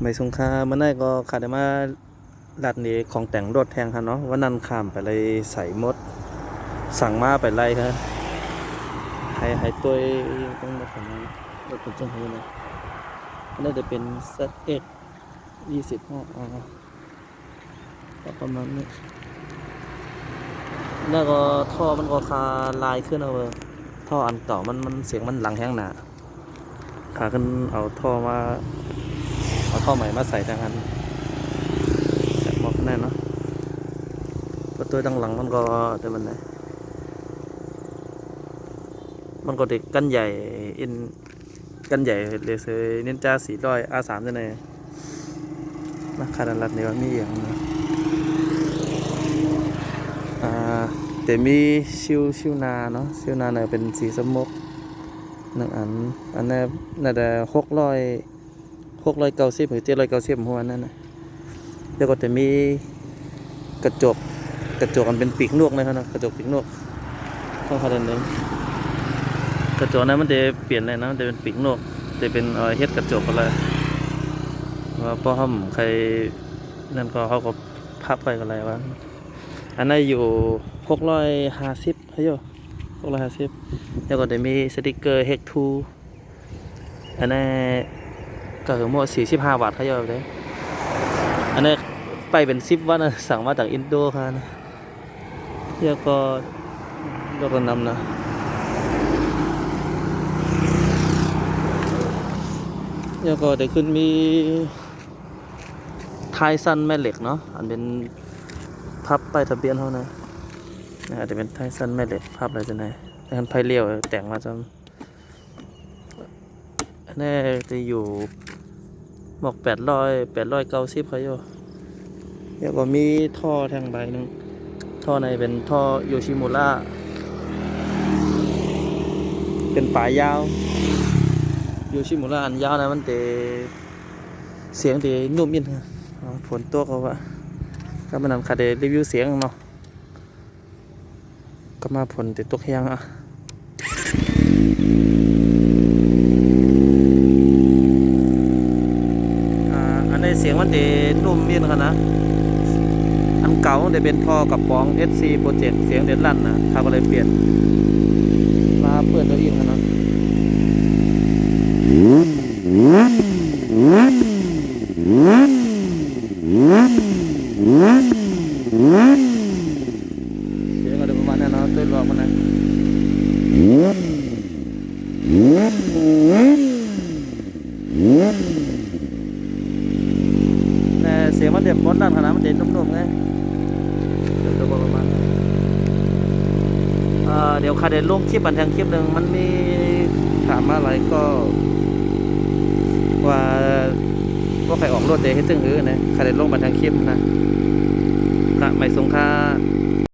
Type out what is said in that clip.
ไม่สงครามันได้ก็ขาดมาลัดนี้ของแต่งรถแทงค่ะเนาะวันนั้นข้ามไปเลยใส่มด สั่งมาไปไล่ครับให้ให้ตัวต้องมาทำรถเป็นจังหูนะอันน่าจะเป็น ZX ยี่สิบห้าอ่าก็ประมาณนี้แล้วก็ท่อมันก็คาลายขึ้นเอาเว้ยท่ออันเก่ามันมันเสียงมันหลังแห้งหนาขาขึ้นเอาท่อมา เอาท่อใหม่มาใส่ทางนั้นแต่บอกแน่เนาะประตูดังหลังมันก็แต่มันไหนมันก็เด็กกันใหญ่อินกันใหญ่เลยเซยนินจาสี่ร้อยอาสามจะไหนนะคาดันรัดเนี่ยมีอย่างนะอ่าแต่มีชิวชิวนาเนาะชิวนาเนี่ยเป็นสีสมกหนึ่งอัน อันนั้น่าจะหกร้อย หกร้อยเก้าสิบหรือเจ็ดร้อยเก้าสิบหัวนั่นนะแล้วก็จะมีกระจกกระจกอันเป็นปีกนกนะครับนะกระจกปีกนกเข้าขนาดนึงกระจกนั้นมันจะเปลี่ยนเลยนะมันจะเป็นปีกนกจะเป็นเอ่อเฮ็ดกระจกอะไรว่าพ่อห้อมใครนั่นก็เขาก็พับไปกันอะไรวะอันนั้นอยู่หกร้อยห้าสิบเฮ้ยหกร้อยห้าสิบแล้วก็จะมีสติกเกอร์เฮกทูอันนั้น ก็คือหมดสี่สิบห้าบาทเขาเยอะเลยอันนี้ไปเป็นสิบวันนะสั่งมาจากอินโดค่ะนะเยอะก็ยกระนำนะเยอะก็ได้ขึ้นมีท้ายสั้นแม่เหล็กเนาะอันเป็นพับไปายทะเบียนเขานะนะอาจจะเป็นท้ายสั้นแม่เหล็กพับอะไรจะไหนแต่ันไฟเลี้ยวแต่งมาจำอันนี้จะอยู่ บอกแปดร้อยแปดร้อยเก้าสิบเขาอยู่แล้วก็มีท่อแทงใบหนึ่งท่อในเป็นท่อโยชิมุระเป็นปลายยาวโยชิมุระอันยาวนะมันเตเสียงเตนุ่มยินค่ะอ๋อฝนตัวเขาว่าก็มานำคาเดรีวิวเสียงเนาะก็มาผลติดตกยังอะ อ่าอันนี้ เสียงมันจะนุ่มมินครับนะ อันเก่าจะเป็นท่อกับป๋อง SC Project เสียงเด็ดลั่นนะเขาก็เลยเปลี่ยน มาเพื่อนตัวอินครับนะเสียงก็จะประมาณนั้นนะตัวรองมันนะแต่ เสียงมันเด็บมอนด้านขนาดมันเด่นนุ่มๆไงเดี๋ยวจะบอกประมาณเดี๋ยวคาเดนลงคลิปบันเทิงคลิปหนึ่งมันมีถามมาอะไรก็ว่าว่าใครออกรถเดย์ให้ตึงหือนะคาเดนลงบันเทิงคลิปนะกะไม่สงค่า